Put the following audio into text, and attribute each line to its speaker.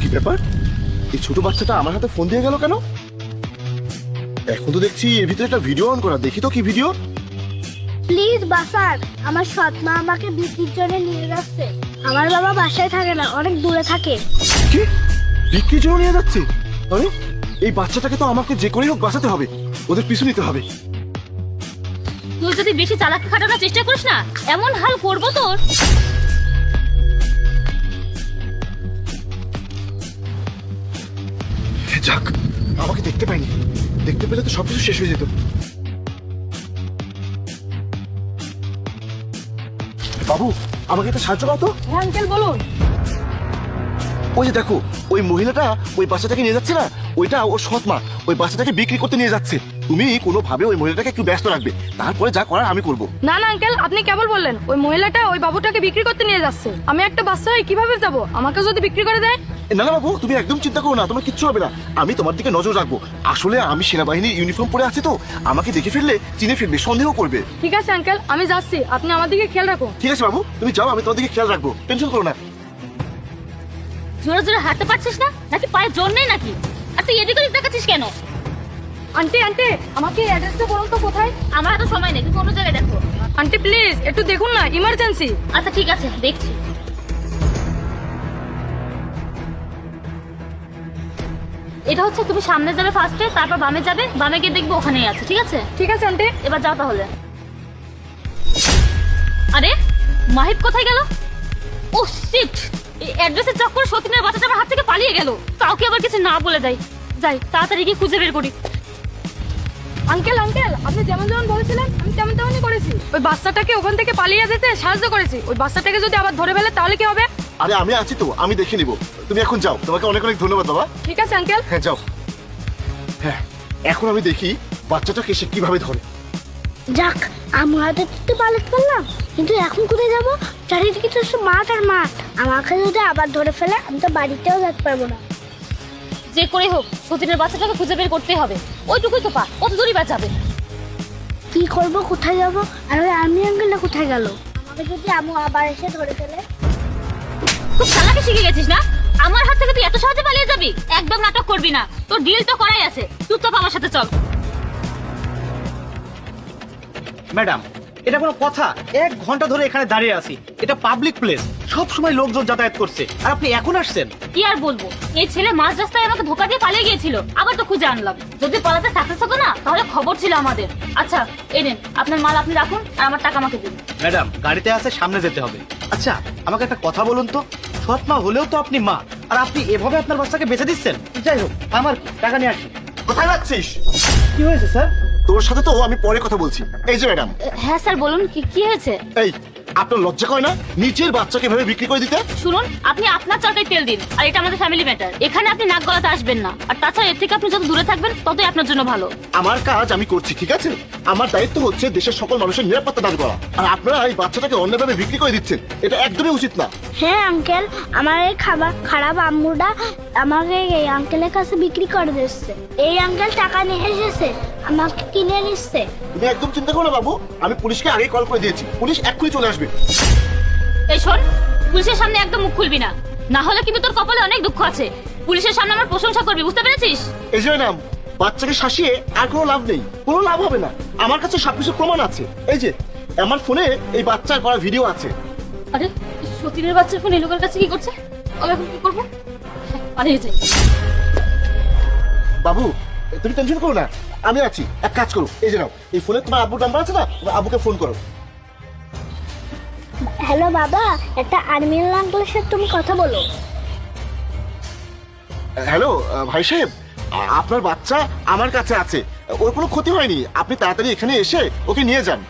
Speaker 1: কি ব্যাপার? এই ছোট বাচ্চাটা আমার হাতে ফোন দিয়ে গেল কেন? এখন তো দেখছি এর ভিতরে একটা ভিডিও অন করা। দেখি তো কি ভিডিও
Speaker 2: প্লিজ বাসার। আমার সৎ মা আমাকে বিক্রির জন্য নিয়ে যাচ্ছে। আমার বাবা বাসায় থাকে না অনেক দূরে থাকে।
Speaker 1: কি? বিক্রির জন্য নিয়ে যাচ্ছে? আরে এই বাচ্চাটাকে তো আমাকে যে করেই হোক বাঁচাতে হবে। ওদের পিছু নিতে হবে।
Speaker 3: তুই যদি বেশি চালাকি খাটানোর চেষ্টা করিস না এমন হাল করব তোর।
Speaker 1: যাক আমাকে দেখতে পাইনি। দেখতে পেলে তো সবকিছু শেষ হয়ে যেত। বাবু আমাকে একটা সাহায্য করো তো।
Speaker 3: হ্যাঁ আঙ্কেল বলুন।
Speaker 1: ওই যে দেখো ওই মহিলাটা ওই বাচ্চাটাকে নিয়ে যাচ্ছে না? ওইটা ওর সৎ মা ওই বাচ্চাটাকে বিক্রি করতে নিয়ে যাচ্ছে। তুমি কোনোভাবে ওই মহিলাটাকে একটু ব্যস্ত রাখবে। তারপরে যা করার আমি করব।
Speaker 4: না না আঙ্কেল আপনি কেবল বললেন ওই মহিলাটা ওই বাবুটাকে বিক্রি করতে নিয়ে যাচ্ছে। আমি একটা বাচ্চা হয়ে কীভাবে যাব? আমাকে যদি বিক্রি করে দেয়?
Speaker 1: না না বাবু তুমি একদম চিন্তা করো না তোমার কিচ্ছু হবে না। আমি তোমার দিকে নজর রাখব। আসলে আমি সেনাবাহিনীর ইউনিফর্ম পরে আছি তো। আমাকে দেখে ফেললে চিনে ফেলবে সন্দেহ করবে।
Speaker 4: ঠিক আছে আঙ্কেল আমি যাচ্ছি। আপনি আমার দিকে খেয়াল রাখো
Speaker 1: ঠিক আছে বাবু তুমি যাও আমি তোমার দিকে খেয়াল রাখব। টেনশন করো না।
Speaker 3: জোরে জোরে হাঁটতে পারছিস না? নাকি পায়ে জোর নেই নাকি? আর তুই এদিক ওদিক দেখাচ্ছিস কেন?
Speaker 4: আন্টি আন্টি আমাকে অ্যাড্রেসটা বলুন তো কোথায়?
Speaker 3: আমার এত সময় নেই তুমি অন্য জায়গায় দেখো।
Speaker 4: আন্টি প্লিজ একটু দেখুন না ইমার্জেন্সি
Speaker 3: আচ্ছা ঠিক আছে দেখছি। এটা হচ্ছে তুমি সামনে যাবে ফার্স্টে তারপর বামে যাবে বামে গিয়ে দেখবে ওখানেই আছে ঠিক আছে?
Speaker 4: ঠিক আছে আন্টি।
Speaker 3: এবার যাও তাহলে। আরে মাহিব কোথায় গেল? ও শিট এই অ্যাড্রেসের চক্করে সতীনের বাচ্চাটা আমার হাত থেকে পালিয়ে গেল। কাউকে আবার কিছু না বলে দেয়। যাই তাড়াতাড়ি গিয়ে খুঁজে বের করি।
Speaker 4: আঙ্কেল আঙ্কেল আপনি যেমন যেমন বলেছিলেন আমি তেমন তেমনই করেছি। ওই বাচ্চাটাকে ওখান থেকে পালিয়ে যেতে সাহায্য করেছি। ওই বাচ্চাটাকে যদি আবার ধরে ফেলে তাহলে কি হবে?
Speaker 1: আরে আমি আছি তো আমি দেখে নিব। তুমি এখন যাও তোমাকে অনেক অনেক ধন্যবাদ বাবা।
Speaker 4: ঠিক আছে আঙ্কেল।
Speaker 1: হ্যাঁ যাও। হ্যাঁ এখন আমি দেখি বাচ্চাটাকে সে কীভাবে ধরে।
Speaker 2: যাক আমার তো পালাতে পারলাম কিন্তু এখন কোথায় যাব? চারিদিকে তো শুধু মাঠ আর মাঠ। আমাকে যদি আবার ধরে ফেলে আমি তো বাড়িতেও যেতে পারব না।
Speaker 3: যে করে হোক সতীনের বাচ্চাটাকে খুঁজে বের করতে হবে। ওইটুকুই তো পা কত দূরই বা যাবে।
Speaker 2: কি করব কোথায় যাব? আর ওই আর্মি আঙ্কেলটা কোথায় গেল? আমাকে যদি আমু আবার এসে ধরে ফেলে।
Speaker 3: খুব চালাকি শিখে গেছিস না? আমার হাত থেকে তুই এত সহজে পালিয়ে যাবি? একদম নাটক করবি না। তোর ডিল তো করাই আছে। চুপচাপ আমার সাথে চল।
Speaker 5: ম্যাডাম এটা কোনো কথা। এক ঘণ্টা ধরে এখানে দাঁড়িয়ে আছি। এটা পাবলিক প্লেস সব সময় লোকজন যাতায়াত করছে। আর আপনি এখন আসছেন?
Speaker 3: কি আর বলব? এই ছেলে মাঝ রাস্তায় আমাকে ধোকা দিয়ে পালিয়ে গিয়েছিল। আবার তো খুঁজে আনলাম। যদি পালাতে সাকসেস হতো না তাহলে খবর ছিল আমাদের। আচ্ছা এই নেন আপনার মাল আপনি রাখুন আর আমার টাকা আমাকে দিন।
Speaker 5: ম্যাডাম গাড়িতে আছে সামনে যেতে হবে। আচ্ছা আমাকে একটা কথা বলুন তো। সৎ মা হলেও তো আপনি মা। আর আপনি এভাবে আপনার বাচ্চাকে বেঁচে দিচ্ছেন? যাই হোক আমার টাকা নিয়ে আসি।
Speaker 1: কোথায় যাচ্ছিস?
Speaker 5: কি হয়েছে স্যার?
Speaker 1: তোর সাথে তো আমি পরে কথা বলছি। এই যে ম্যাডাম।
Speaker 3: হ্যাঁ স্যার বলুন কি কি হয়েছে?
Speaker 1: এই আপনার লজ্জা করে না? নিচের বাচ্চাকে এভাবে বিক্রি করে দিতে?
Speaker 3: শুনুন আপনি আপনার চালটাই তেল দিন আর এটা আমাদের ফ্যামিলি ম্যাটার এখানে আপনি নাক গলাতে আসবেন না আর তাছাড়া এর থেকে আপনি যত দূরে থাকবেন ততই আপনার জন্য ভালো।
Speaker 1: আমার কাজ আমি করছি ঠিক আছে? আমার দায়িত্ব হচ্ছে দেশের সকল মানুষের নিরাপত্তা দান করা। আর আপনারা এই বাচ্চাটাকে অন্যভাবে বিক্রি করে দিচ্ছেন এটা একদমই উচিত না।
Speaker 2: হ্যাঁ আঙ্কেল আমার এই খাবার খারাপ আম্মুটা আমাকে এই আঙ্কেলের কাছে বিক্রি করে দিচ্ছে। এই আঙ্কেল টাকা নিয়ে এসেছে আমাকে কিনে নিচ্ছে।
Speaker 1: তুমি একদম চিন্তা করো বাবু। আমি পুলিশকে আগেই কল করে দিয়েছি। পুলিশ এক্ষুনি চলে আসবে।
Speaker 3: এই শোন পুলিশের সামনে একদম মুখ খুলবি না। না হলে কিন্তু তোর কপালে অনেক দুঃখ আছে। পুলিশের সামনে আমার প্রশংসা করবি বুঝতে পেরেছিস?
Speaker 1: এই যে ম্যাডাম বাচ্চাকে শাসিয়ে আর কোনো লাভ নেই। কোনো লাভ হবে না। আমার কাছে সবকিছু প্রমাণ আছে। এই যে আমার ফোনে এই বাচ্চার করা ভিডিও আছে।
Speaker 3: আরে সতীনের বাচ্চার ফোন এই লোকের কাছে কি করছে? আমি এখন কি করব? পালিয়ে যাই।
Speaker 1: বাবু তুমি টেনশন করো না। আমি আছি। এক কাজ করো। এই যে নাও এই ফোনে তোমার আব্বুর নাম্বার আছে না? আব্বুকে ফোন করো।
Speaker 2: হ্যালো বাবা একটা আর্মি আঙ্কেলের সাথে তুমি কথা বলো।
Speaker 1: হ্যালো ভাই সাহেব আপনার বাচ্চা আমার কাছে আছে। ওর কোনো ক্ষতি হয়নি। আপনি তাড়াতাড়ি এখানে এসে ওকে নিয়ে যান।